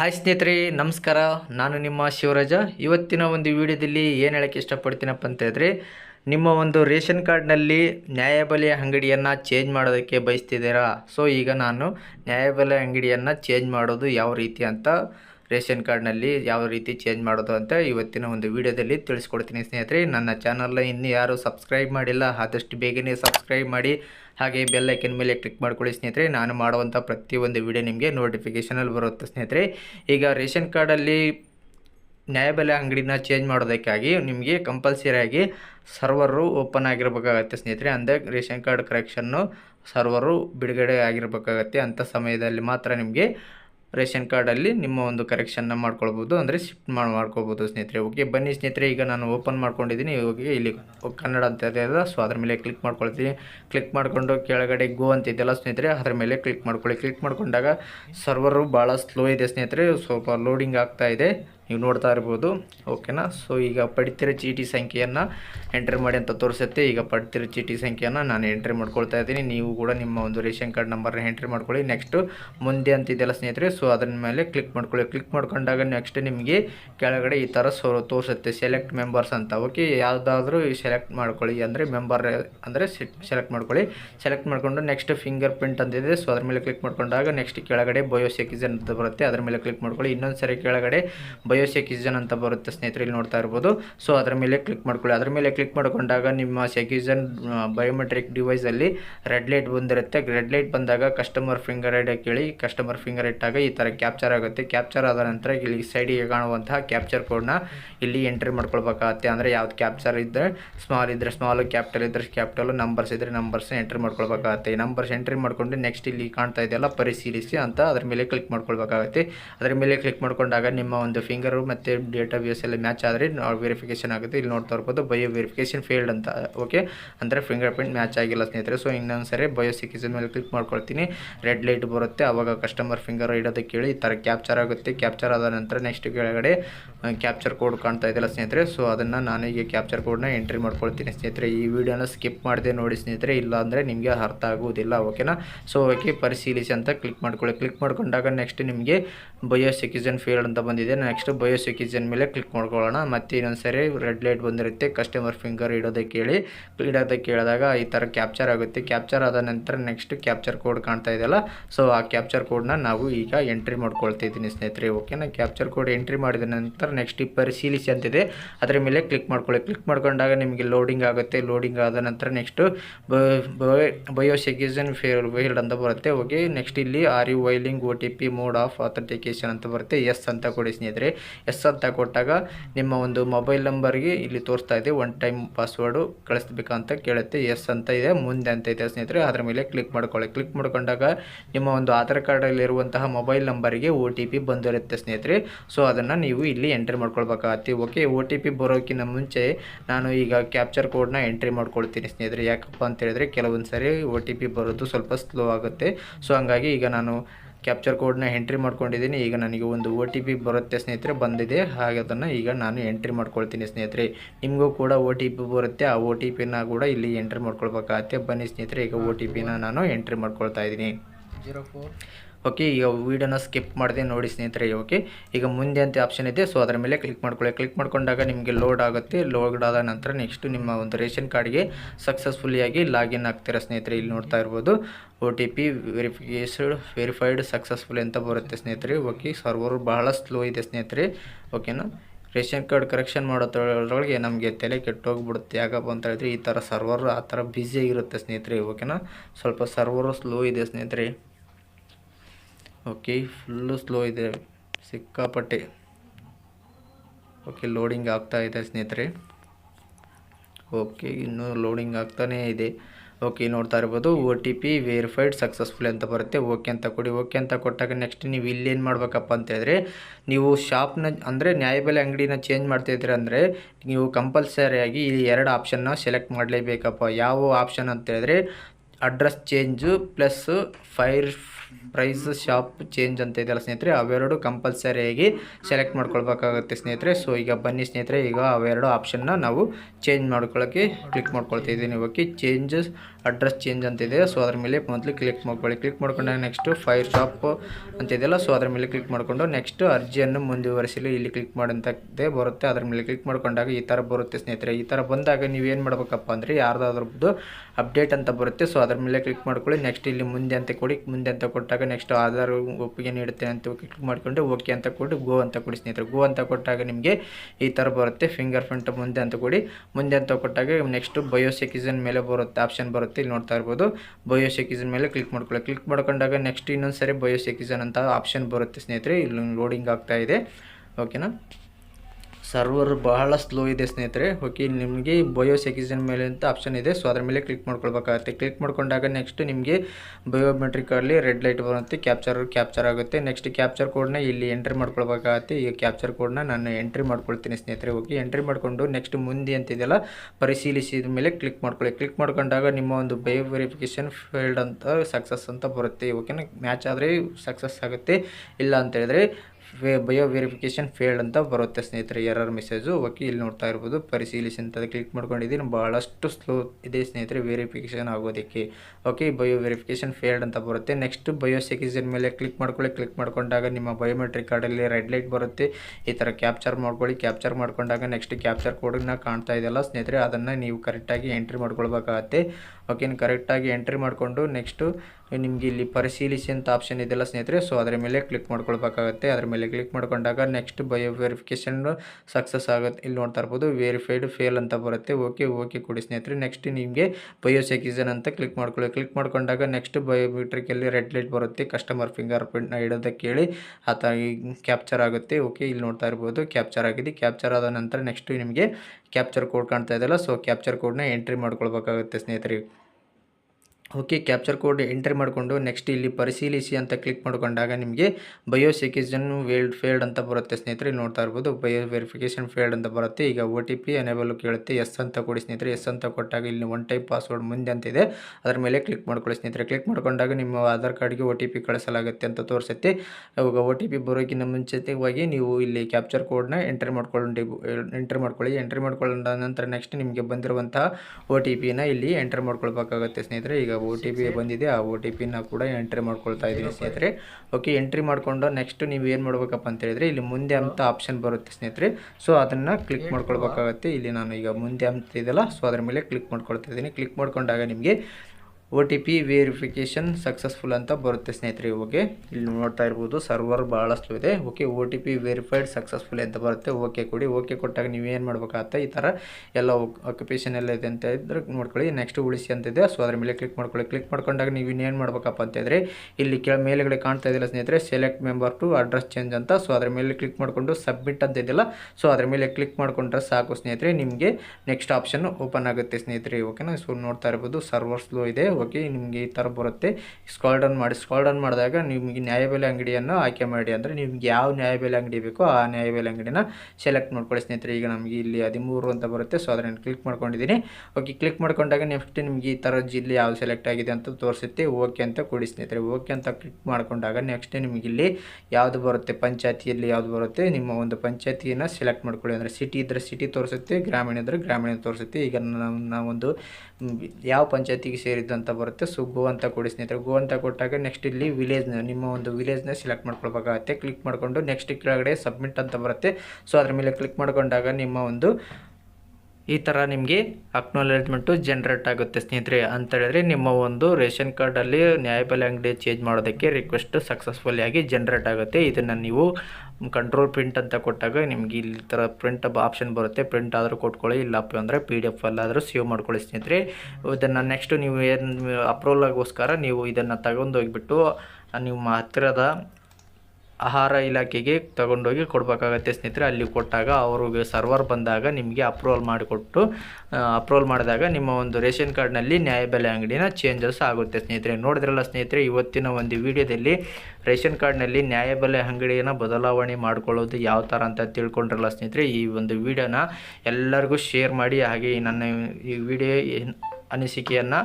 Hi ಸ್ನೇಹಿತರೆ, ನಮಸ್ಕಾರ. ನಾನು ನಿಮ್ಮ ಶಿವರಾಜ. ಇವತ್ತಿನ ಒಂದು ವಿಡಿಯೋದಲ್ಲಿ ಏನು ಹೇಳೋಕ್ಕೆ ಇಷ್ಟಪಡ್ತೀನಪ್ಪ ಅಂತ ಹೇಳಿದ್ರೆ, ನಿಮ್ಮ ಒಂದು ರೇಷನ್ ಕಾರ್ಡ್ನಲ್ಲಿ ನ್ಯಾಯಬೆಲೆ ಅಂಗಡಿಯನ್ನು ಚೇಂಜ್ ಮಾಡೋದಕ್ಕೆ ಬಯಸ್ತಿದ್ದೀರಾ? ಸೊ ಈಗ ನಾನು ನ್ಯಾಯಬೆಲೆ ಅಂಗಡಿಯನ್ನು ಚೇಂಜ್ ಮಾಡೋದು ಯಾವ ರೀತಿ ಅಂತ ರೇಷನ್ ಕಾರ್ಡ್ನಲ್ಲಿ ಯಾವ ರೀತಿ ಚೇಂಜ್ ಮಾಡೋದು ಅಂತ ಇವತ್ತಿನ ಒಂದು ವಿಡಿಯೋದಲ್ಲಿ ತಿಳಿಸ್ಕೊಡ್ತೀನಿ ಸ್ನೇಹಿತರೆ. ನನ್ನ ಚಾನಲ್ನ ಇನ್ನು ಯಾರು ಸಬ್ಸ್ಕ್ರೈಬ್ ಮಾಡಿಲ್ಲ, ಆದಷ್ಟು ಬೇಗನೆ ಸಬ್ಸ್ಕ್ರೈಬ್ ಮಾಡಿ, ಹಾಗೆ ಬೆಲ್ ಮೇಲೆ ಕ್ಲಿಕ್ ಮಾಡ್ಕೊಳ್ಳಿ ಸ್ನೇಹಿತರೆ. ನಾನು ಮಾಡುವಂಥ ಪ್ರತಿಯೊಂದು ವಿಡಿಯೋ ನಿಮಗೆ ನೋಟಿಫಿಕೇಷನಲ್ಲಿ ಬರುತ್ತೆ ಸ್ನೇಹಿತರೆ. ಈಗ ರೇಷನ್ ಕಾರ್ಡಲ್ಲಿ ನ್ಯಾಯಬೆಲೆ ಅಂಗಡಿನ ಚೇಂಜ್ ಮಾಡೋದಕ್ಕಾಗಿ ನಿಮಗೆ ಕಂಪಲ್ಸರಿಯಾಗಿ ಸರ್ವರು ಓಪನ್ ಆಗಿರಬೇಕಾಗತ್ತೆ ಸ್ನೇಹಿತರೆ. ಅಂದರೆ ರೇಷನ್ ಕಾರ್ಡ್ ಕರೆಕ್ಷನ್ನು ಸರ್ವರು ಬಿಡುಗಡೆ ಆಗಿರಬೇಕಾಗತ್ತೆ. ಅಂಥ ಸಮಯದಲ್ಲಿ ಮಾತ್ರ ನಿಮಗೆ ರೇಷನ್ ಕಾರ್ಡಲ್ಲಿ ನಿಮ್ಮ ಒಂದು ಕರೆಕ್ಷನ್ನ ಮಾಡ್ಕೊಳ್ಬೋದು, ಅಂದರೆ ಶಿಫ್ಟ್ ಮಾಡಿ ಮಾಡ್ಕೊಬೋದು ಸ್ನೇಹಿತರೆ. ಓಕೆ, ಬನ್ನಿ ಸ್ನೇಹಿತರೆ, ಈಗ ನಾನು ಓಪನ್ ಮಾಡ್ಕೊಂಡಿದ್ದೀನಿ. ಇವಾಗ ಇಲ್ಲಿ ಕನ್ನಡ ಅಂತ ಇದೆ ಸೊ ಅದ್ರ ಮೇಲೆ ಕ್ಲಿಕ್ ಮಾಡ್ಕೊಳ್ತೀನಿ. ಕ್ಲಿಕ್ ಮಾಡಿಕೊಂಡು ಕೆಳಗಡೆ ಗೋ ಅಂತ ಇದೆಯಲ್ಲ ಸ್ನೇಹಿತರೆ, ಅದ್ರ ಮೇಲೆ ಕ್ಲಿಕ್ ಮಾಡ್ಕೊಳ್ಳಿ. ಕ್ಲಿಕ್ ಮಾಡಿಕೊಂಡಾಗ ಸರ್ವರು ಭಾಳ ಸ್ಲೋ ಇದೆ ಸ್ನೇಹಿತರೆ, ಸ್ವಲ್ಪ ಲೋಡಿಂಗ್ ಆಗ್ತಾ ಇದೆ. ನೀವು ನೋಡ್ತಾ ಇರ್ಬೋದು. ಓಕೆನಾ ಸೊ ಈಗ ಪಡಿತಿರೋ ಚೀಟಿ ಸಂಖ್ಯೆಯನ್ನು ಎಂಟ್ರಿ ಮಾಡಿ ಅಂತ ತೋರಿಸುತ್ತೆ. ಈಗ ಪಡ್ತಿರೋ ಚೀಟಿ ಸಂಖ್ಯೆಯನ್ನು ನಾನು ಎಂಟ್ರಿ ಮಾಡ್ಕೊಳ್ತಾ ಇದ್ದೀನಿ. ನೀವು ಕೂಡ ನಿಮ್ಮ ಒಂದು ರೇಷನ್ ಕಾರ್ಡ್ ನಂಬರ್ನ ಎಂಟ್ರಿ ಮಾಡ್ಕೊಳ್ಳಿ. ನೆಕ್ಸ್ಟ್ ಮುಂದೆ ಅಂತಿದೆಯಲ್ಲ ಸ್ನೇಹಿತರೆ ಸೊ ಅದರ ಮೇಲೆ ಕ್ಲಿಕ್ ಮಾಡ್ಕೊಳ್ಳಿ. ಕ್ಲಿಕ್ ಮಾಡ್ಕೊಂಡಾಗ ನೆಕ್ಸ್ಟ್ ನಿಮಗೆ ಕೆಳಗಡೆ ಈ ಥರ ಸೊ, ತೋರಿಸುತ್ತೆ. ಸೆಲೆಕ್ಟ್ ಮೆಂಬರ್ಸ್ ಅಂತ. ಓಕೆ ಯಾವುದಾದ್ರೂ ಸೆಲೆಕ್ಟ್ ಮಾಡ್ಕೊಳ್ಳಿ ಅಂದರೆ ಮೆಂಬರ್ ಅಂದರೆ ಸೆಲೆಕ್ಟ್ ಮಾಡ್ಕೊಳ್ಳಿ. ಸೆಲೆಕ್ಟ್ ಮಾಡಿಕೊಂಡು ನೆಕ್ಸ್ಟ್ ಫಿಂಗರ್ ಪ್ರಿಂಟ್ ಅಂತಿದೆ ಸೊ ಅದ್ರ ಮೇಲೆ ಕ್ಲಿಕ್ ಮಾಡ್ಕೊಂಡಾಗ ನೆಕ್ಸ್ಟ್ ಕೆಳಗಡೆ ಬಯೋಸೆಕಿಸನ್ ಅಂತ ಬರುತ್ತೆ. ಅದ್ರ ಮೇಲೆ ಕ್ಲಿಕ್ ಮಾಡ್ಕೊಳ್ಳಿ. ಇನ್ನೊಂದು ಸರಿ ಕೆಳಗಡೆ ಬಯೋಸೆಕಿಸನ್ ಅಂತ ಬರುತ್ತೆ ಸ್ನೇಹಿತರೆ ಇಲ್ಲಿ ನೋಡ್ತಾ ಇರ್ಬೋದು. ಸೊ ಅದರ ಮೇಲೆ ಕ್ಲಿಕ್ ಮಾಡ್ಕೊಳ್ಳಿ. ಅದರ ಮೇಲೆ ಕ್ಲಿಕ್ ಮಾಡ್ಕೊಂಡಾಗ ನಿಮ್ಮ ಸೆಕ್ಯೂಸನ್ ಬಯೋಮೆಟ್ರಿಕ್ ಡಿವೈಸಲ್ಲಿ ರೆಡ್ ಲೈಟ್ ಬಂದಿರುತ್ತೆ. ರೆಡ್ ಲೈಟ್ ಬಂದಾಗ ಕಸ್ಟಮರ್ ಫಿಂಗರ್ ಐಡ್ ಕೇಳಿ ಕಸ್ಟಮರ್ ಫಿಂಗರ್ ಇಟ್ಟಾಗ ಈ ಥರ ಕ್ಯಾಪ್ಚರ್ ಆಗುತ್ತೆ. ಕ್ಯಾಪ್ಚರ್ ಆದ ನಂತರ ಇಲ್ಲಿ ಸೈಡಿಗೆ ಕಾಣುವಂತಹ ಕ್ಯಾಪ್ಚರ್ ಕೋಡ್ನ ಇಲ್ಲಿ ಎಂಟ್ರಿ ಮಾಡ್ಕೊಳ್ಬೇಕಾಗತ್ತೆ. ಅಂದರೆ ಯಾವ್ದು ಕ್ಯಾಪ್ಚರ್ ಇದ್ದರೆ ಸ್ಮಾಲ್ ಇದ್ದರೆ ಸ್ಮಾಲು ಕ್ಯಾಪಿಟಲ್ ಇದ್ರೆ ಕ್ಯಾಪಿಟಲ್ ನಂಬರ್ಸ್ ಇದ್ರೆ ನಂಬರ್ಸ್ ಎಂಟ್ರಿ ಮಾಡ್ಕೊಳ್ಬೇಕಾಗತ್ತೆ. ನಂಬರ್ಸ್ ಎಂಟ್ರಿ ಮಾಡ್ಕೊಂಡು ನೆಕ್ಸ್ಟ್ ಇಲ್ಲಿ ಕಾಣ್ತಾ ಇದೆಯಲ್ಲ, ಪರಿಶೀಲಿಸಿ ಅಂತ ಅದ್ರ ಮೇಲೆ ಕ್ಲಿಕ್ ಮಾಡ್ಕೊಳ್ಬೇಕಾಗತ್ತೆ. ಅದ್ರ ಮೇಲೆ ಕ್ಲಿಕ್ ಮಾಡ್ಕೊಂಡಾಗ ನಿಮ್ಮ ಒಂದು ಫಿಂಗರು ಮತ್ತು ಡೇಟಾ ಬೇಸ್ ಎಲ್ಲ ಮ್ಯಾಚ್ ಆದರೆ ವೆರಿಫಿಕೇಶನ್ ಆಗುತ್ತೆ. ಇಲ್ಲಿ ನೋಡ್ತಾ ಇರ್ಬೋದು ಬಯೋ ವೆರಿಫಿಕೇಶನ್ ಫೇಲ್ಡ್ ಅಂತ. ಓಕೆ ಅಂದರೆ ಫಿಂಗರ್ ಪ್ರಿಂಟ್ ಮ್ಯಾಚ್ ಆಗಿಲ್ಲ ಸ್ನೇಹಿತರೆ. ಸೊ ಇನ್ನೊಂದು ಸರಿ ಬಯೋ ಸಿಕ್ಕಿಸನ್ ಮೇಲೆ ಕ್ಲಿಕ್ ಮಾಡ್ಕೊಳ್ತೀನಿ. ರೆಡ್ ಲೈಟ್ ಬರುತ್ತೆ. ಆವಾಗ ಕಸ್ಟಮರ್ ಫಿಂಗರ್ ಇಡೋದಕ್ಕೆ ಕೇಳಿ ಈ ಥರ ಕ್ಯಾಪ್ಚರ್ ಆಗುತ್ತೆ. ಕ್ಯಾಪ್ಚರ್ ಆದ ನಂತರ ನೆಕ್ಸ್ಟ್ ಕೆಳಗಡೆ ಕ್ಯಾಪ್ಚರ್ ಕೋಡ್ ಕಾಣ್ತಾ ಇದೆಯಲ್ಲ ಸ್ನೇಹಿತರೆ ಸೊ ಅದನ್ನು ನಾನು ಈಗ ಕ್ಯಾಪ್ಚರ್ ಕೋಡ್ನ ಎಂಟ್ರಿ ಮಾಡ್ಕೊಳ್ತೀನಿ ಸ್ನೇಹಿತರೆ. ಈ ವಿಡಿಯೋನ ಸ್ಕಿಪ್ ಮಾಡದೆ ನೋಡಿ ಸ್ನೇಹಿತರೆ ಇಲ್ಲ ಅಂದರೆ ನಿಮಗೆ ಅರ್ಥ ಆಗುವುದಿಲ್ಲ ಓಕೆನಾ ಸೊ ಓಕೆ ಪರಿಶೀಲಿಸಿ ಅಂತ ಕ್ಲಿಕ್ ಮಾಡ್ಕೊಳ್ಳಿ. ಕ್ಲಿಕ್ ಮಾಡ್ಕೊಂಡಾಗ ನೆಕ್ಸ್ಟ್ ನಿಮಗೆ ಬಯೋ ಸಿಕಿಸನ್ ಫೀಲ್ಡ್ ಅಂತ ಬಂದಿದೆ. ನೆಕ್ಸ್ಟ್ ಬಯೋ ಸಿಕಿಸನ್ ಮೇಲೆ ಕ್ಲಿಕ್ ಮಾಡ್ಕೊಳ್ಳೋಣ. ಮತ್ತೆ ಇನ್ನೊಂದು ಸರಿ ರೆಡ್ ಲೈಟ್ ಬಂದಿರುತ್ತೆ ಕಸ್ಟಮರ್ ಫಿಂಗರ್ ಇಡೋದಕ್ಕೆ ಹೇಳಿ ಇಡೋದಕ್ಕೆ ಕೇಳಿದಾಗ ಈ ಥರ ಕ್ಯಾಪ್ಚರ್ ಆಗುತ್ತೆ. ಕ್ಯಾಪ್ಚರ್ ಆದ ನಂತರ ನೆಕ್ಸ್ಟ್ ಕ್ಯಾಪ್ಚರ್ ಕೋಡ್ ಕಾಣ್ತಾ ಇದೆಯಲ್ಲ ಸೊ ಆ ಕ್ಯಾಪ್ಚರ್ ಕೋಡ್ನ ನಾವು ಈಗ ಎಂಟ್ರಿ ಮಾಡ್ಕೊಳ್ತಾ ಇದ್ದೀನಿ ಸ್ನೇಹಿತರೆ ಓಕೆನಾ ಕ್ಯಾಪ್ಚರ್ ಕೋಡ್ ಎಂಟ್ರಿ ಮಾಡಿದ ನಂತರ ನೆಕ್ಸ್ಟ್ ಪರಿಶೀಲಿಸಿ ಅಂತಿದೆ ಅದರ ಮೇಲೆ ಕ್ಲಿಕ್ ಮಾಡ್ಕೊಳ್ಳಿ. ಕ್ಲಿಕ್ ಮಾಡ್ಕೊಂಡಾಗ ನಿಮಗೆ ಲೋಡಿಂಗ್ ಆಗುತ್ತೆ. ಲೋಡಿಂಗ್ ಆದ ನಂತರ ನೆಕ್ಸ್ಟ್ ಬಯೋ ಸೆಕ್ಯೂಸನ್ ಫೇರ್ ಫೀಲ್ಡ್ ಅಂತ ಬರುತ್ತೆ. ಓಕೆ ನೆಕ್ಸ್ಟ್ ಇಲ್ಲಿ are you availing O T P mode of authentication ಅಂತ ಬರುತ್ತೆ. ಎಸ್ ಅಂತ ಕೊಡಿ ಸ್ನೇಹಿತರೆ. ಎಸ್ ಅಂತ ಕೊಟ್ಟಾಗ ನಿಮ್ಮ ಒಂದು ಮೊಬೈಲ್ ನಂಬರ್ಗೆ ಇಲ್ಲಿ ತೋರಿಸ್ತಾ ಇದೆ. ಒನ್ ಟೈಮ್ ಪಾಸ್ವರ್ಡು ಕಳಿಸ್ಬೇಕಂತ ಕೇಳುತ್ತೆ. ಎಸ್ ಅಂತ ಇದೆ. ಮುಂದೆ ಅಂತ ಇದೆ ಸ್ನೇಹಿತರೆ. ಅದರ ಮೇಲೆ ಕ್ಲಿಕ್ ಮಾಡ್ಕೊಳ್ಳಿ. ಕ್ಲಿಕ್ ಮಾಡ್ಕೊಂಡಾಗ ನಿಮ್ಮ ಒಂದು ಆಧಾರ್ ಕಾರ್ಡಲ್ಲಿರುವಂತಹ ಮೊಬೈಲ್ ನಂಬರಿಗೆ ಒ ಟಿ ಪಿ ಬಂದಿರುತ್ತೆ ಸ್ನೇಹಿತರೆ. ಸೊ ಅದನ್ನು ನೀವು ಇಲ್ಲಿ ಎಂಟ್ರಿ ಮಾಡ್ಕೊಳ್ಬೇಕಾಗತ್ತೆ. ಓಕೆ ಓ ಟಿ ಪಿ ಬರೋಕ್ಕಿಂತ ಮುಂಚೆ ನಾನು ಈಗ ಕ್ಯಾಪ್ಚರ್ ಕೋಡ್ನ ಎಂಟ್ರಿ ಮಾಡ್ಕೊಳ್ತೀನಿ ಸ್ನೇಹಿತರೆ. ಯಾಕಪ್ಪ ಅಂತ ಹೇಳಿದ್ರೆ ಕೆಲವೊಂದು ಸರಿ ಒ ಟಿ ಪಿ ಬರೋದು ಸ್ವಲ್ಪ ಸ್ಲೋ ಆಗುತ್ತೆ. ಸೊ ಹಂಗಾಗಿ ಈಗ ನಾನು ಕ್ಯಾಪ್ಚರ್ ಕೋಡ್ನ ಎಂಟ್ರಿ ಮಾಡ್ಕೊಂಡಿದ್ದೀನಿ. ಈಗ ನನಗೆ ಒಂದು ಓ ಟಿ ಪಿ ಬರುತ್ತೆ ಸ್ನೇಹಿತರೆ, ಬಂದಿದೆ. ಹಾಗೆ ಅದನ್ನು ಈಗ ನಾನು ಎಂಟ್ರಿ ಮಾಡ್ಕೊಳ್ತೀನಿ ಸ್ನೇಹಿತರೆ. ನಿಮಗೂ ಕೂಡ ಒ ಟಿ ಪಿ ಬರುತ್ತೆ. ಆ ಒ ಟಿ ಪಿನ ಕೂಡ ಇಲ್ಲಿ ಎಂಟ್ರಿ ಮಾಡ್ಕೊಳ್ಬೇಕಾಗತ್ತೆ. ಬನ್ನಿ ಸ್ನೇಹಿತರೆ, ಈಗ ಒ ಟಿ ಪಿನ ನಾನು ಎಂಟ್ರಿ ಮಾಡ್ಕೊಳ್ತಾ ಇದ್ದೀನಿ. ಜೀರೋ ಫೋರ್ ಓಕೆ ಈಗ ವೀಡಿಯೋನ ಸ್ಕಿಪ್ ಮಾಡಿದೆ, ನೋಡಿ ಸ್ನೇಹಿತರೆ ಓಕೆ ಈಗ ಮುಂದೆ ಅಂತ ಆಪ್ಷನ್ ಇದೆ ಸೊ ಅದರ ಮೇಲೆ ಕ್ಲಿಕ್ ಮಾಡ್ಕೊಳ್ಳಿ. ಕ್ಲಿಕ್ ಮಾಡ್ಕೊಂಡಾಗ ನಿಮಗೆ ಲೋಡ್ ಆಗುತ್ತೆ. ಲೋಡ್ ಆದ ನಂತರ ನೆಕ್ಸ್ಟ್ ನಿಮ್ಮ ಒಂದು ರೇಷನ್ ಕಾರ್ಡ್ಗೆ ಸಕ್ಸಸ್ಫುಲಿಯಾಗಿ ಲಾಗಿನ್ ಆಗ್ತೀರಾ ಸ್ನೇಹಿತರೆ? ಇಲ್ಲಿ ನೋಡ್ತಾ ಇರ್ಬೋದು. O T P verification verified successful ಅಂತ ಬರುತ್ತೆ ಸ್ನೇಹಿತರೆ. ಓಕೆ ಸರ್ವರ್ ಬಹಳ ಸ್ಲೋ ಇದೆ ಸ್ನೇಹಿತರೆ. ಓಕೆನಾ ರೇಷನ್ ಕಾರ್ಡ್ ಕರೆಕ್ಷನ್ ಮಾಡೋದ್ರೊಳಗೆ ನಮಗೆ ತಲೆ ಕೆಟ್ಟೋಗ್ಬಿಡುತ್ತೆ. ಯಾಕಪ್ಪ ಅಂತ ಹೇಳಿದ್ರೆ ಈ ಥರ ಸರ್ವರ್ ಆ ಥರ ಬ್ಯುಸಿಯಾಗಿರುತ್ತೆ ಸ್ನೇಹಿತರೆ ಓಕೆನಾ ಸ್ವಲ್ಪ ಸರ್ವರು ಸ್ಲೋ ಇದೆ ಸ್ನೇಹಿತರೆ. ಓಕೆ ಫುಲ್ಲು ಸ್ಲೋ ಇದೆ. ಸಿಕ್ಕಾಪಟ್ಟೆ. ಓಕೆ ಲೋಡಿಂಗ್ ಆಗ್ತಾ ಇದೆ ಸ್ನೇಹಿತರೆ. ಓಕೆ ಇನ್ನೂ ಲೋಡಿಂಗ್ ಆಗ್ತಾನೇ ಇದೆ. ಓಕೆ ನೋಡ್ತಾ ಇರ್ಬೋದು O T P verified successful ಅಂತ ಬರುತ್ತೆ. ಓಕೆ ಅಂತ ಕೊಡಿ ಓಕೆ ಅಂತ ಕೊಟ್ಟಾಗ ನೆಕ್ಸ್ಟ್ ನೀವು ಇಲ್ಲೇನು ಮಾಡಬೇಕಪ್ಪ ಅಂತ ಹೇಳಿದ್ರೆ, ನೀವು ಶಾಪ್ನ ಅಂದರೆ ನ್ಯಾಯಬೆಲೆ ಅಂಗಡಿನ ಚೇಂಜ್ ಮಾಡ್ತಾ ಇದ್ದೀರ ಅಂದರೆ, ನೀವು ಕಂಪಲ್ಸರಿಯಾಗಿ ಈ ಎರಡು ಆಪ್ಷನ್ನ ಸೆಲೆಕ್ಟ್ ಮಾಡಲೇಬೇಕಪ್ಪ. ಯಾವ ಆಪ್ಷನ್ ಅಂತ ಹೇಳಿದ್ರೆ address change plus fair price shop change ಅಂತ ಇದೆಯಲ್ಲ ಸ್ನೇಹಿತರೆ, ಅವೆರಡು ಕಂಪಲ್ಸರಿಯಾಗಿ ಸೆಲೆಕ್ಟ್ ಮಾಡ್ಕೊಳ್ಬೇಕಾಗುತ್ತೆ ಸ್ನೇಹಿತರೆ. ಸೊ ಈಗ ಬನ್ನಿ ಸ್ನೇಹಿತರೆ, ಈಗ ಅವೆರಡು ಆಪ್ಷನ್ನ ನಾವು ಚೇಂಜ್ ಮಾಡ್ಕೊಳ್ಳೋಕ್ಕೆ ಕ್ಲಿಕ್ ಮಾಡ್ಕೊಳ್ತಾ ಇದ್ದೀನಿ. ಓಕೆ ಚೇಂಜಸ್ ಅಡ್ರೆಸ್ ಚೇಂಜ್ ಅಂತಿದೆ ಸೊ ಅದ್ರ ಮೇಲೆ ಮೊದಲು ಕ್ಲಿಕ್ ಮಾಡ್ಕೊಳ್ಳಿ. ಕ್ಲಿಕ್ ಮಾಡ್ಕೊಂಡಾಗ ನೆಕ್ಸ್ಟು ಫೈರ್ ಶಾಪ್ ಅಂತಿದೆಯಲ್ಲ ಸೊ ಅದ್ರ ಮೇಲೆ ಕ್ಲಿಕ್ ಮಾಡಿಕೊಂಡು ನೆಕ್ಸ್ಟ್ ಅರ್ಜಿಯನ್ನು ಮುಂದುವರಿಸಲು ಇಲ್ಲಿ ಕ್ಲಿಕ್ ಮಾಡಂತದೇ ಬರುತ್ತೆ. ಅದ್ರ ಮೇಲೆ ಕ್ಲಿಕ್ ಮಾಡ್ಕೊಂಡಾಗ ಈ ಥರ ಬರುತ್ತೆ ಸ್ನೇಹಿತರೆ. ಈ ಥರ ಬಂದಾಗ ನೀವೇನು ಮಾಡಬೇಕಪ್ಪ ಅಂದರೆ ಯಾರ್ದಾದ್ರದ್ದು ಅಪ್ಡೇಟ್ ಅಂತ ಬರುತ್ತೆ. ಸೊ ಅದ್ರ ಮೇಲೆ ಕ್ಲಿಕ್ ಮಾಡ್ಕೊಳ್ಳಿ. ನೆಕ್ಸ್ಟ್ ಇಲ್ಲಿ ಮುಂದೆ ಅಂತ ಕೊಡಿ. ಮುಂದೆ ಅಂತ ಕೊಟ್ಟಾಗ ನೆಕ್ಸ್ಟ್ ಆಧಾರ್ ಒಪ್ಪಿಗೆ ನೀಡುತ್ತೆ ಅಂತ ಕ್ಲಿಕ್ ಮಾಡಿಕೊಂಡು ಓಕೆ ಅಂತ ಕೊಟ್ಟು ಗೋ ಅಂತ ಕೊಡಿ ಸ್ನೇಹಿತರೆ. ಗೋ ಅಂತ ಕೊಟ್ಟಾಗ ನಿಮಗೆ ಈ ಥರ ಬರುತ್ತೆ. ಫಿಂಗರ್ ಪ್ರಿಂಟ್ ಮುಂದೆ ಅಂತ ಕೊಡಿ. ಮುಂದೆ ಅಂತ ಕೊಟ್ಟಾಗ ನೆಕ್ಸ್ಟ್ ಬಯೋಸೆಕಿಸನ್ ಮೇಲೆ ಬರುತ್ತೆ ಆಪ್ಷನ್ ಬರುತ್ತೆ. ಇಲ್ಲಿ ನೋಡ್ತಾ ಇರ್ಬೋದು. ಬಯೋಸೆಕಿಸನ್ ಮೇಲೆ ಕ್ಲಿಕ್ ಮಾಡ್ಕೊಳ್ಳಿ. ಕ್ಲಿಕ್ ಮಾಡ್ಕೊಂಡಾಗ ನೆಕ್ಸ್ಟ್ ಇನ್ನೊಂದು ಸರಿ ಬಯೋಸೆಕಿಸನ್ ಅಂತ ಆಪ್ಷನ್ ಬರುತ್ತೆ ಸ್ನೇಹಿತರೆ. ಇಲ್ಲಿ ಲೋಡಿಂಗ್ ಆಗ್ತಾ ಇದೆ. ಓಕೆನಾ ಸರ್ವರ್ ಬಹಳ ಸ್ಲೋ ಇದೆ ಸ್ನೇಹಿತರೆ. ಓಕೆ ನಿಮಗೆ ಬಯೋ ಸೆಕ್ಯೂಸನ್ ಮೇಲೆ ಅಂತ ಆಪ್ಷನ್ ಇದೆ. ಸೊ ಅದರ ಮೇಲೆ ಕ್ಲಿಕ್ ಮಾಡ್ಕೊಳ್ಬೇಕಾಗುತ್ತೆ. ಕ್ಲಿಕ್ ಮಾಡ್ಕೊಂಡಾಗ ನೆಕ್ಸ್ಟ್ ನಿಮಗೆ ಬಯೋಮೆಟ್ರಿಕಲ್ಲಿ ರೆಡ್ ಲೈಟ್ ಬರುತ್ತೆ ಕ್ಯಾಪ್ಚರ್ ಕ್ಯಾಪ್ಚರ್ ಆಗುತ್ತೆ. ನೆಕ್ಸ್ಟ್ ಕ್ಯಾಪ್ಚರ್ ಕೋಡ್ನ ಇಲ್ಲಿ ಎಂಟ್ರಿ ಮಾಡ್ಕೊಳ್ಬೇಕಾಗತ್ತೆ. ಈ ಕ್ಯಾಪ್ಚರ್ ಕೋಡ್ನ ನಾನು ಎಂಟ್ರಿ ಮಾಡ್ಕೊಳ್ತೀನಿ ಸ್ನೇಹಿತರೆ. ಓಕೆ ಎಂಟ್ರಿ ಮಾಡಿಕೊಂಡು ನೆಕ್ಸ್ಟ್ ಮುಂದೆ ಅಂತಿದೆಯಲ್ಲ ಪರಿಶೀಲಿಸಿದ ಮೇಲೆ ಕ್ಲಿಕ್ ಮಾಡ್ಕೊಳ್ಳಿ. ಕ್ಲಿಕ್ ಮಾಡ್ಕೊಂಡಾಗ ನಿಮ್ಮ ಒಂದು ಬಯೋ ವೆರಿಫಿಕೇಷನ್ ಫೀಲ್ಡ್ ಅಂತ ಸಕ್ಸಸ್ ಅಂತ ಬರುತ್ತೆ. ಓಕೆನಾ ಮ್ಯಾಚ್ ಆದರೆ ಸಕ್ಸಸ್ ಆಗುತ್ತೆ. ಇಲ್ಲ ಅಂತ ಹೇಳಿದ್ರೆ ವೇ ಬಯೋ ವೆರಿಫಿಕೇಷನ್ ಫೇಲ್ಡ್ ಅಂತ ಬರುತ್ತೆ ಸ್ನೇಹಿತರೆ. ಎರರ್ ಮೆಸೇಜು ಓಕೆ ಇಲ್ಲಿ ನೋಡ್ತಾ ಇರ್ಬೋದು, ಪರಿಶೀಲಿಸಿ ಅಂತ ಕ್ಲಿಕ್ ಮಾಡ್ಕೊಂಡಿದ್ದೀನಿ. ಭಾಳಷ್ಟು ಸ್ಲೋ ಇದೆ ಸ್ನೇಹಿತರೆ ವೆರಿಫಿಕೇಷನ್ ಆಗೋದಕ್ಕೆ. ಓಕೆ ಬಯೋ ವೆರಿಫಿಕೇಷನ್ ಫೇಲ್ಡ್ ಅಂತ ಬರುತ್ತೆ. ನೆಕ್ಸ್ಟ್ ಬಯೋ ಸೆಕ್ಯೂಸನ್ ಮೇಲೆ ಕ್ಲಿಕ್ ಮಾಡ್ಕೊಳ್ಳಿ. ಕ್ಲಿಕ್ ಮಾಡ್ಕೊಂಡಾಗ ನಿಮ್ಮ ಬಯೋಮೆಟ್ರಿಕ್ ಕಾರ್ಡಲ್ಲಿ ರೆಡ್ ಲೈಟ್ ಬರುತ್ತೆ. ಈ ಥರ ಕ್ಯಾಪ್ಚರ್ ಮಾಡ್ಕೊಳ್ಳಿ. ಕ್ಯಾಪ್ಚರ್ ಮಾಡ್ಕೊಂಡಾಗ ನೆಕ್ಸ್ಟ್ ಕ್ಯಾಪ್ಚರ್ ಕೋಡನ್ನ ಕಾಣ್ತಾ ಇದೆಯಲ್ಲ ಸ್ನೇಹಿತರೆ. ಅದನ್ನು ನೀವು ಕರೆಕ್ಟಾಗಿ ಎಂಟ್ರಿ ಮಾಡ್ಕೊಳ್ಬೇಕಾಗತ್ತೆ. ಓಕೆ ಕರೆಕ್ಟಾಗಿ ಎಂಟ್ರಿ ಮಾಡಿಕೊಂಡು ನೆಕ್ಸ್ಟು ನಿಮಗೆ ಇಲ್ಲಿ ಪರಿಶೀಲಿಸಿ ಅಂತ ಆಪ್ಷನ್ ಇದೆಲ್ಲ ಸ್ನೇಹಿತರೆ ಸೊ ಅದರ ಮೇಲೆ ಕ್ಲಿಕ್ ಮಾಡ್ಕೊಳ್ಬೇಕಾಗತ್ತೆ. ಅದರ ಮೇಲೆ ಕ್ಲಿಕ್ ಮಾಡ್ಕೊಂಡಾಗ ನೆಕ್ಸ್ಟ್ ಬಯೋ ವೆರಿಫಿಕೇಷನ್ ಸಕ್ಸಸ್ ಆಗುತ್ತೆ. ಇಲ್ಲಿ ನೋಡ್ತಾ ಇರ್ಬೋದು ವೆರಿಫೈಡ್ ಫೇಲ್ ಅಂತ ಬರುತ್ತೆ. ಓಕೆ ಓಕೆ ಕೊಡಿ ಸ್ನೇಹಿತರೆ. ನೆಕ್ಸ್ಟ್ ನಿಮಗೆ ಬಯೋ ಸೆಕಿಸನ್ ಅಂತ ಕ್ಲಿಕ್ ಮಾಡ್ಕೊಳ್ಳಿ. ಕ್ಲಿಕ್ ಮಾಡ್ಕೊಂಡಾಗ ನೆಕ್ಸ್ಟ್ ಬಯೋಮೆಟ್ರಿಕಲ್ಲಿ ರೆಡ್ ಲೈಟ್ ಬರುತ್ತೆ. ಕಸ್ಟಮರ್ ಫಿಂಗರ್ ಪ್ರಿಂಟ್ನ ಇಡೋದಕ್ಕೆ ಹೇಳಿ ಆ ಥರ ಕ್ಯಾಪ್ಚರ್ ಆಗುತ್ತೆ. ಓಕೆ ಇಲ್ಲಿ ನೋಡ್ತಾ ಇರ್ಬೋದು ಕ್ಯಾಪ್ಚರ್ ಆಗಿದೆ. ಕ್ಯಾಪ್ಚರ್ ಆದ ನಂತರ ನೆಕ್ಸ್ಟ್ ನಿಮಗೆ ಕ್ಯಾಪ್ಚರ್ ಕೋಡ್ ಕಾಣ್ತಾ ಇದೆಯಲ್ಲ ಸೊ ಕ್ಯಾಪ್ಚರ್ ಕೋಡ್ನ ಎಂಟ್ರಿ ಮಾಡ್ಕೊಳ್ಬೇಕಾಗುತ್ತೆ ಸ್ನೇಹಿತರೆ. ಓಕೆ, ಕ್ಯಾಪ್ಚರ್ ಕೋಡ್ ಎಂಟ್ರಿ ಮಾಡಿಕೊಂಡು ನೆಕ್ಸ್ಟ್ ಇಲ್ಲಿ ಪರಿಶೀಲಿಸಿ ಅಂತ ಕ್ಲಿಕ್ ಮಾಡಿಕೊಂಡಾಗ ನಿಮಗೆ ಬಯೋ ಸೆಕ್ಯೂಸನ್ ವೇಲ್ಡ್ ಫೇಲ್ಡ್ ಅಂತ ಬರುತ್ತೆ ಸ್ನೇಹಿತರೆ, ನೋಡ್ತಾ ಇರ್ಬೋದು. ಬಯೋ ವೆರಿಫಿಕೇಷನ್ ಫೇಲ್ಡ್ ಅಂತ ಬರುತ್ತೆ. ಈಗ ಒ ಟಿ ಪಿ ಎನೇಬಲ್ ಕೇಳುತ್ತೆ. ಎಸ್ ಅಂತ ಕೊಡಿ ಸ್ನೇಹಿತರೆ. ಎಸ್ ಅಂತ ಕೊಟ್ಟಾಗ ಇಲ್ಲಿ ಒನ್ ಟೈಪ್ ಪಾಸ್ವರ್ಡ್ ಮುಂದೆ ಅಂತಿದೆ ಅದರ ಮೇಲೆ ಕ್ಲಿಕ್ ಮಾಡ್ಕೊಳ್ಳಿ ಸ್ನೇಹಿತರೆ. ಕ್ಲಿಕ್ ಮಾಡ್ಕೊಂಡಾಗ ನಿಮ್ಮ ಆಧಾರ್ ಕಾರ್ಡ್ಗೆ ಒ ಟಿ ಪಿ ಕಳಿಸಲಾಗುತ್ತೆ ಅಂತ ತೋರಿಸುತ್ತೆ. ಇವಾಗ ಒ ಟಿ ಪಿ ಬರೋಕ್ಕಿಂತ ಮುಂಚಿತವಾಗಿ ನೀವು ಇಲ್ಲಿ ಕ್ಯಾಪ್ಚರ್ ಕೋಡ್ನ ಎಂಟ್ರಿ ಮಾಡ್ಕೊಂಡು ಎಂಟ್ರಿ ಮಾಡ್ಕೊಳ್ಳಿ. ಎಂಟ್ರಿ ಮಾಡ್ಕೊಂಡ ನಂತರ ನೆಕ್ಸ್ಟ್ ನಿಮಗೆ ಬಂದಿರುವಂತಹ ಒ ಟಿ ಪಿನ ಇಲ್ಲಿ ಎಂಟ್ರಿ ಮಾಡ್ಕೊಳ್ಬೇಕಾಗುತ್ತೆ ಸ್ನೇಹಿತರೆ. ಈಗ ಒ ಟಿ ಪಿ ಬಂದಿದೆ ಆ ಒ ಟಿ ಪಿನ ಕೂಡ ಎಂಟ್ರಿ ಮಾಡ್ಕೊಳ್ತಾ ಇದ್ದೀನಿ ಸ್ನೇಹಿತರೆ. ಓಕೆ ಎಂಟ್ರಿ ಮಾಡಿಕೊಂಡು ನೆಕ್ಸ್ಟ್ ನೀವು ಏನು ಮಾಡ್ಬೇಕಪ್ಪ ಅಂತ ಹೇಳಿದ್ರೆ ಇಲ್ಲಿ ಮುಂದೆ ಅಂತ ಆಪ್ಷನ್ ಬರುತ್ತೆ ಸ್ನೇಹಿತರೆ. ಸೊ ಅದನ್ನು ಕ್ಲಿಕ್ ಮಾಡ್ಕೊಳ್ಬೇಕಾಗತ್ತೆ. ಇಲ್ಲಿ ನಾನು ಈಗ ಮುಂದೆ ಅಂತ ಇದೆಯಲ್ಲ ಸೊ ಅದರ ಮೇಲೆ ಕ್ಲಿಕ್ ಮಾಡ್ಕೊಳ್ತಾ ಇದ್ದೀನಿ. ಕ್ಲಿಕ್ ಮಾಡ್ಕೊಂಡಾಗ ನಿಮಗೆ ಒ ಟಿ ಪಿ ಸಕ್ಸಸ್ಫುಲ್ ಅಂತ ಬರುತ್ತೆ ಸ್ನೇಹಿತರೆ ಓಕೆ? ಇಲ್ಲಿ ನೋಡ್ತಾ ಇರ್ಬೋದು ಸರ್ವರ್ ಭಾಳಷ್ಟು ಇದೆ. Okay, O T P verified successful ಅಂತ ಬರುತ್ತೆ. ಓಕೆ ಕೊಡಿ. ಓಕೆ ಕೊಟ್ಟಾಗ ನೀವು ಏನು ಮಾಡ್ಬೇಕಾಗತ್ತೆ? ಈ ಥರ ಎಲ್ಲ ಆಕ್ಯುಪೇಷನ್ ಎಲ್ಲ ಇದೆ ಅಂತ ಇದ್ರೆ ನೋಡ್ಕೊಳ್ಳಿ. ನೆಕ್ಸ್ಟ್ ಉಳಿಸಿ ಅಂತ ಇದೆ. ಸೊ ಅದ್ರ ಮೇಲೆ ಕ್ಲಿಕ್ ಮಾಡ್ಕೊಳ್ಳಿ. ಕ್ಲಿಕ್ ಮಾಡ್ಕೊಂಡಾಗ ನೀವು ಇನ್ನೇನು ಮಾಡ್ಬೇಕಪ್ಪ ಅಂತ ಇದ್ರೆ ಇಲ್ಲಿ ಕೆಳ ಮೇಲೆಗಡೆ ಕಾಣ್ತಾ ಇದೆಯಲ್ಲ ಸ್ನೇಹಿತರೆ select member to address change ಅಂತ. ಸೊ ಅದ್ರ ಮೇಲೆ ಕ್ಲಿಕ್ ಮಾಡಿಕೊಂಡು ಸಬ್ಮಿಟ್ ಅಂತ ಇದೆಯಲ್ಲ ಸೊ ಅದ್ರ ಮೇಲೆ ಕ್ಲಿಕ್ ಮಾಡ್ಕೊಂಡ್ರೆ ಸಾಕು ಸ್ನೇಹಿತರೆ, ನಿಮಗೆ ನೆಕ್ಸ್ಟ್ ಆಪ್ಷನ್ ಓಪನ್ ಆಗುತ್ತೆ ಸ್ನೇಹಿತರೆ ಓಕೆನಾ ಸೊ ನೋಡ್ತಾ ಇರ್ಬೋದು ಸರ್ವರ್ ಸ್ಲೋ ಇದೆ. ಓಕೆ ನಿಮಗೆ ಈ ಥರ ಬರುತ್ತೆ. ಸ್ಕಾಲ್ ಡೌನ್ ಮಾಡಿ ಸ್ಕಾಲ್ ಡೌನ್ ಮಾಡಿದಾಗ ನಿಮಗೆ ನ್ಯಾಯಬೆಲೆ ಅಂಗಡಿಯನ್ನು ಆಯ್ಕೆ ಮಾಡಿ. ಅಂದರೆ ನಿಮ್ಗೆ ಯಾವ ನ್ಯಾಯಬೆಲೆ ಅಂಗಡಿ ಬೇಕೋ ಆ ನ್ಯಾಯಬೆಲೆ ಅಂಗಡಿನ ಸೆಲೆಕ್ಟ್ ಮಾಡ್ಕೊಳ್ಳಿ ಸ್ನೇಹಿತರೆ. ಈಗ ನಮಗೆ ಇಲ್ಲಿ ಹದಿಮೂರು ಅಂತ ಬರುತ್ತೆ ಸೊ ಅದನ್ನು ಕ್ಲಿಕ್ ಮಾಡ್ಕೊಂಡಿದ್ದೀನಿ. ಓಕೆ ಕ್ಲಿಕ್ ಮಾಡ್ಕೊಂಡಾಗ ನೆಕ್ಸ್ಟ್ ನಿಮಗೆ ಈ ಥರ ಜಿಲ್ಲೆ ಯಾವ್ದು ಸೆಲೆಕ್ಟ್ ಆಗಿದೆ ಅಂತ ತೋರಿಸುತ್ತೆ. ಓಕೆ ಅಂತ ಕೊಡಿ ಸ್ನೇಹಿತರೆ. ಓಕೆ ಅಂತ ಕ್ಲಿಕ್ ಮಾಡ್ಕೊಂಡಾಗ ನೆಕ್ಸ್ಟ್ ನಿಮಗೆ ಇಲ್ಲಿ ಯಾವುದು ಬರುತ್ತೆ? ಪಂಚಾಯತಿಯಲ್ಲಿ ಯಾವುದು ಬರುತ್ತೆ? ನಿಮ್ಮ ಒಂದು ಪಂಚಾಯತಿಯನ್ನು ಸೆಲೆಕ್ಟ್ ಮಾಡ್ಕೊಳ್ಳಿ. ಅಂದರೆ ಸಿಟಿ ಇದ್ದರೆ ಸಿಟಿ ತೋರಿಸುತ್ತೆ, ಗ್ರಾಮೀಣ ಇದ್ದರೆ ಗ್ರಾಮೀಣ ತೋರಿಸುತ್ತೆ. ಈಗ ನಾವು ನಾವೊಂದು ಯಾವ ಪಂಚಾಯತಿಗೆ ಸೇರಿದ್ದು ಬರುತ್ತೆ. ಸೊ ಗೋ ಅಂತ ಕೊಡಿ ಸ್ನೇಹಿತರೆ. ಗೋ ಅಂತ ಕೊಟ್ಟಾಗ ನೆಕ್ಸ್ಟ್ ಇಲ್ಲಿ ವಿಲೇಜ್ನ ನಿಮ್ಮ ಒಂದು ವಿಲೇಜ್ನ ಸೆಲೆಕ್ಟ್ ಮಾಡ್ಕೊಳ್ಬೇಕಾಗತ್ತೆ. ಕ್ಲಿಕ್ ಮಾಡಿಕೊಂಡು ನೆಕ್ಸ್ಟ್ ಕೆಳಗಡೆ ಸಬ್ಮಿಟ್ ಅಂತ ಬರುತ್ತೆ. ಸೊ ಅದ್ರ ಮೇಲೆ ಕ್ಲಿಕ್ ಮಾಡ್ಕೊಂಡಾಗ ನಿಮ್ಮ ಒಂದು ಈ ಥರ ನಿಮಗೆ ಅಕ್ನಾಲೇಜ್ಮೆಂಟು ಜನ್ರೇಟ್ ಆಗುತ್ತೆ, ಸ್ನೇಹಿತರೆ. ಅಂತ ಹೇಳಿದ್ರೆ ನಿಮ್ಮ ಒಂದು ರೇಷನ್ ಕಾರ್ಡಲ್ಲಿ ನ್ಯಾಯಬೆಲೆ ಅಂಗಡಿ ಚೇಂಜ್ ಮಾಡೋದಕ್ಕೆ ರಿಕ್ವೆಸ್ಟ್ ಸಕ್ಸಸ್ಫುಲಿ ಆಗಿ ಜನ್ರೇಟ್ ಆಗುತ್ತೆ. ಇದನ್ನು ನೀವು ಕಂಟ್ರೋಲ್ ಪ್ರಿಂಟ್ ಅಂತ ಕೊಟ್ಟಾಗ ನಿಮಗೆ ಇಲ್ಲಿ ಥರ ಪ್ರಿಂಟ್ ಆಪ್ಷನ್ ಬರುತ್ತೆ. ಪ್ರಿಂಟ್ ಆದರೂ ಕೊಟ್ಕೊಳ್ಳಿ ಇಲ್ಲಪ್ಪ ಅಂದರೆ ಪಿ ಡಿ ಎಫ್ ಅಲ್ಲಾದರೂ ಸೇವ್ ಮಾಡ್ಕೊಳ್ಳಿ, ಸ್ನೇಹಿತರೆ. ಇದನ್ನು ನೆಕ್ಸ್ಟ್ ನೀವು ಏನು ಅಪ್ರೂವಲ್ಗೋಸ್ಕರ ನೀವು ಇದನ್ನು ತಗೊಂಡು ಹೋಗಿಬಿಟ್ಟು ನಿಮ್ಮ ಹತ್ತಿರದ ಆಹಾರ ಇಲಾಖೆಗೆ ತಗೊಂಡೋಗಿ ಕೊಡಬೇಕಾಗತ್ತೆ ಸ್ನೇಹಿತರೆ. ಅಲ್ಲಿ ಕೊಟ್ಟಾಗ ಅವ್ರಿಗೆ ಸರ್ವರ್ ಬಂದಾಗ ನಿಮಗೆ ಅಪ್ರೂವಲ್ ಮಾಡಿಕೊಟ್ಟು ಅಪ್ರೂವಲ್ ಮಾಡಿದಾಗ ನಿಮ್ಮ ಒಂದು ರೇಷನ್ ಕಾರ್ಡ್ನಲ್ಲಿ ನ್ಯಾಯಬೆಲೆ ಅಂಗಡಿನ ಚೇಂಜಸ್ ಆಗುತ್ತೆ ಸ್ನೇಹಿತರೆ. ನೋಡಿದ್ರಲ್ಲ ಸ್ನೇಹಿತರೆ, ಇವತ್ತಿನ ಒಂದು ವಿಡಿಯೋದಲ್ಲಿ ರೇಷನ್ ಕಾರ್ಡ್ನಲ್ಲಿ ನ್ಯಾಯಬೆಲೆ ಅಂಗಡಿಯನ್ನು ಬದಲಾವಣೆ ಮಾಡಿಕೊಳ್ಳೋದು ಯಾವ ಥರ ಅಂತ ತಿಳ್ಕೊಂಡ್ರಲ್ಲ ಸ್ನೇಹಿತರೆ. ಈ ಒಂದು ವಿಡಿಯೋನ ಎಲ್ಲರಿಗೂ ಶೇರ್ ಮಾಡಿ, ಹಾಗೆ ನನ್ನ ಈ ವಿಡಿಯೋ ಅನಿಸಿಕೆಯನ್ನು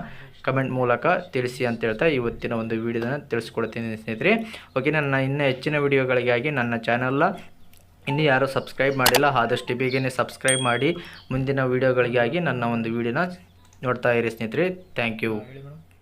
ಕಮೆಂಟ್ ಮೂಲಕ ತಿಳಿಸಿ ಅಂತ ಹೇಳ್ತಾ ಇವತ್ತಿನ ಒಂದು ವಿಡಿಯೋನ ತಿಳಿಸ್ಕೊಡ್ತೀನಿ ಸ್ನೇಹಿತರೆ. ಓಕೆ ನನ್ನ ಇನ್ನೂ ಹೆಚ್ಚಿನ ವಿಡಿಯೋಗಳಿಗಾಗಿ ನನ್ನ ಚಾನಲ್ನ ಇನ್ನೂ ಯಾರೂ ಸಬ್ಸ್ಕ್ರೈಬ್ ಮಾಡಿಲ್ಲ, ಆದಷ್ಟು ಬೇಗನೆ ಸಬ್ಸ್ಕ್ರೈಬ್ ಮಾಡಿ ಮುಂದಿನ ವೀಡಿಯೋಗಳಿಗಾಗಿ ನನ್ನ ಒಂದು ವಿಡಿಯೋನ ನೋಡ್ತಾ ಇರಿ ಸ್ನೇಹಿತರೆ. Thank you